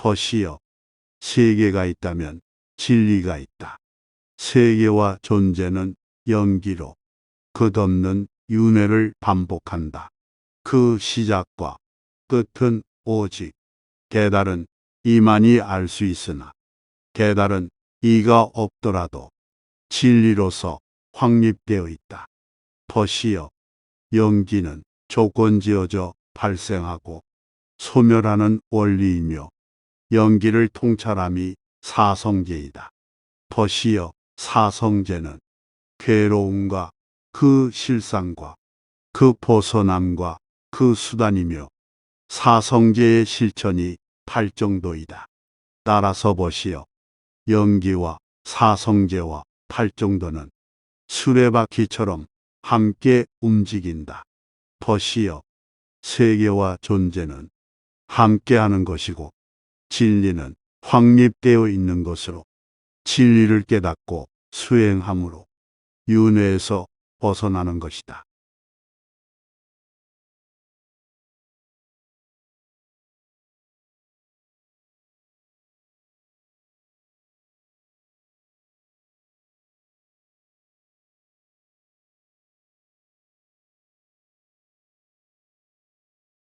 벗이여 세계가 있다면 진리가 있다. 세계와 존재는 연기로 끝없는 윤회를 반복한다. 그 시작과 끝은 오직 깨달은 이만이 알 수 있으나 깨달은 이가 없더라도 진리로서 확립되어 있다. 벗이여 연기는 조건지어져 발생하고 소멸하는 원리이며 연기를 통찰함이 사성제이다. 벗이여 사성제는 괴로움과 그 실상과 그 벗어남과 그 수단이며 사성제의 실천이 팔정도이다. 따라서 보시어 연기와 사성제와 팔정도는 수레바퀴처럼 함께 움직인다. 벗이여 세계와 존재는 함께하는 것이고 진리는 확립되어 있는 것으로 진리를 깨닫고 수행함으로 윤회에서 벗어나는 것이다.